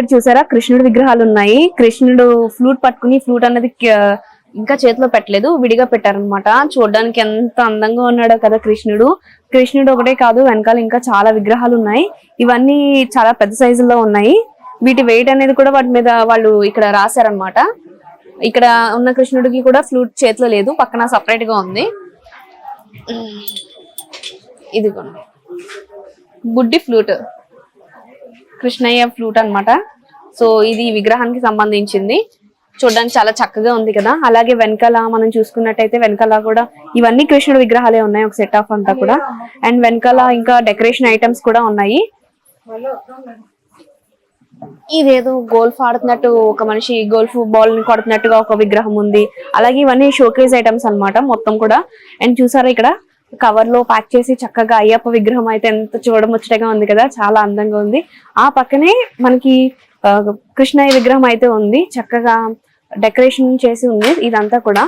ఇక్కడ చూసారా? కృష్ణుడి విగ్రహాలు ఉన్నాయి. కృష్ణుడు ఫ్లూట్ పట్టుకుని ఫ్లూట్ అన్నది ఇంకా చేతిలో పెట్టలేదు. విడిగా పెట్టారనమాట చూడడానికి ఎంత అందంగా ఉన్నాడో కదా కృష్ణుడు. కృష్ణుడు ఒకటే కాదు వెనకాల ఇంకా చాలా విగ్రహాలు ఉన్నాయి. ఇవన్నీ చాలా పెద్ద సైజుల్లో ఉన్నాయి. వీటి వెయిట్ అనేది కూడా వాటి మీద వాళ్ళు ఇక్కడ రాశారనమాట ఇక్కడ ఉన్న కృష్ణుడికి కూడా ఫ్లూట్ చేతిలో లేదు. పక్కన సపరేట్గా ఉంది. ఇదిగోండి. బుడ్డి ఫ్లూట్. కృష్ణయ్య ఫ్లూట్ అన్నమాట. సో ఇది విగ్రహానికి సంబంధించింది. చూడడానికి చాలా చక్కగా ఉంది కదా. అలాగే వెనకాల మనం చూసుకున్నట్టయితే వెనకాల కూడా ఇవన్నీ కృష్ణుడు విగ్రహాలే ఉన్నాయి ఒక సెట్ ఆఫ్ అంతా కూడా. అండ్ వెనకాల ఇంకా డెకరేషన్ ఐటమ్స్ కూడా ఉన్నాయి. ఇదేదో గోల్ఫ్ ఆడుతున్నట్టు ఒక మనిషి గోల్ఫ్ బాల్ని కొడుతున్నట్టుగా ఒక విగ్రహం ఉంది. అలాగే ఇవన్నీ షోకేజ్ ఐటమ్స్ అన్నమాట మొత్తం కూడా. అండ్ చూసారా ఇక్కడ? కవర్లో ప్యాక్ చేసి చక్కగా అయ్యప్ప విగ్రహం అయితే ఎంత చూడముచ్చటగా ఉంది కదా చాలా అందంగా ఉంది. ఆ పక్కనే మనకి కృష్ణయ్య విగ్రహం అయితే ఉంది. చక్కగా డెకరేషన్ చేసి ఉంది ఇదంతా కూడా.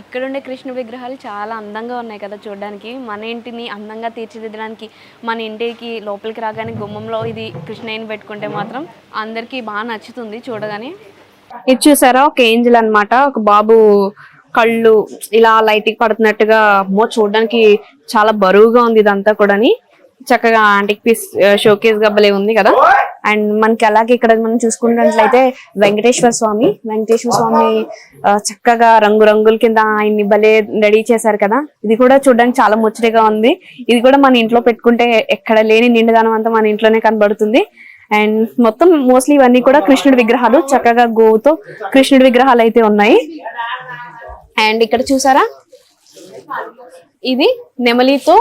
ఇక్కడ ఉండే కృష్ణ విగ్రహాలు చాలా అందంగా ఉన్నాయి కదా చూడడానికి. మన ఇంటిని అందంగా తీర్చిదిద్దడానికి మన ఇంటికి లోపలికి రాగానే గుమ్మంలో ఇది కృష్ణయ్యని పెట్టుకుంటే మాత్రం అందరికీ బాగా నచ్చుతుంది చూడగానే. ఇది చూసారా? ఒక ఏంజల్ అన్నమాట. ఒక బాబు కళ్ళు ఇలా లైట్ పడుతున్నట్టుగా అమ్మో చూడడానికి చాలా బరువుగా ఉంది ఇదంతా కూడాని. చక్కగా ఆంటిక్ పీస్ షోకేస్ గబ్బలే ఉంది కదా. అండ్ మనకి అలాగే ఇక్కడ మనం చూసుకున్నట్లయితే వెంకటేశ్వర స్వామి వెంకటేశ్వర స్వామి చక్కగా రంగు రంగుల కింద ఆయన్ని భలే రెడీ చేశారు కదా. ఇది కూడా చూడడానికి చాలా ముచ్చటగా ఉంది. ఇది కూడా మన ఇంట్లో పెట్టుకుంటే ఎక్కడ లేని నిండుదనం అంతా మన ఇంట్లోనే కనబడుతుంది. అండ్ మొత్తం మోస్ట్లీ ఇవన్నీ కూడా కృష్ణుడి విగ్రహాలు చక్కగా గోవుతో కృష్ణుడి విగ్రహాలు అయితే ఉన్నాయి. అండ్ ఇక్కడ చూసారా? ఇది నెమలితో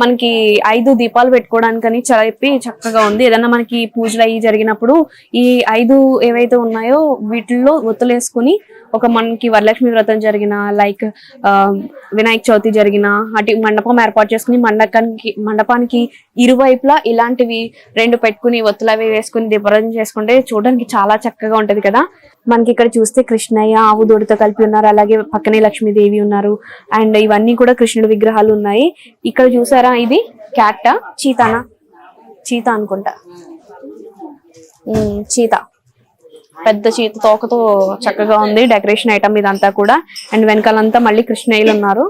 మనకి ఐదు దీపాలు పెట్టుకోవడానికని చెప్పి చక్కగా ఉంది. ఏదన్నా మనకి పూజలు అయ్యి జరిగినప్పుడు ఈ ఐదు ఏవైతే ఉన్నాయో వీటిల్లో ఒత్తులేసుకుని ఒక మనకి వరలక్ష్మి వ్రతం జరిగిన లైక్ వినాయక చవితి జరిగిన అటు మండపం ఏర్పాటు చేసుకుని మండపానికి మండపానికి ఇరువైపులా ఇలాంటివి రెండు పెట్టుకుని ఒత్తులు అవి వేసుకుని దీపారాధన చేసుకుంటే చూడడానికి చాలా చక్కగా ఉంటది కదా. మనకి ఇక్కడ చూస్తే కృష్ణయ్య ఆవు దూడతో కలిపి ఉన్నారు. అలాగే పక్కనే లక్ష్మీదేవి ఉన్నారు. అండ్ ఇవన్నీ కూడా కృష్ణుడి విగ్రహాలు ఉన్నాయి ఇక్కడ చూసారా ఇది? క్యాటా చీతానా? చీత అనుకుంటా. ఉమ్, చీత. పెద్ద చీత తోకతో చక్కగా ఉంది డెకరేషన్ ఐటమ్ ఇదంతా కూడా. అండ్ వెనకాలంతా మళ్ళీ కృష్ణయ్యలు ఉన్నారు.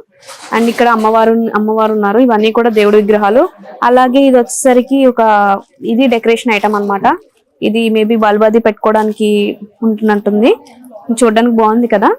అండ్ ఇక్కడ అమ్మవారు అమ్మవారు ఉన్నారు. ఇవన్నీ కూడా దేవుడి విగ్రహాలు. అలాగే ఇది వచ్చేసరికి ఒక ఇది డెకరేషన్ ఐటమ్ అన్నమాట. ఇది మేబీ బల్బాది పెట్టుకోవడానికి ఉంటున్నట్టుంది. చూడడానికి బాగుంది కదా.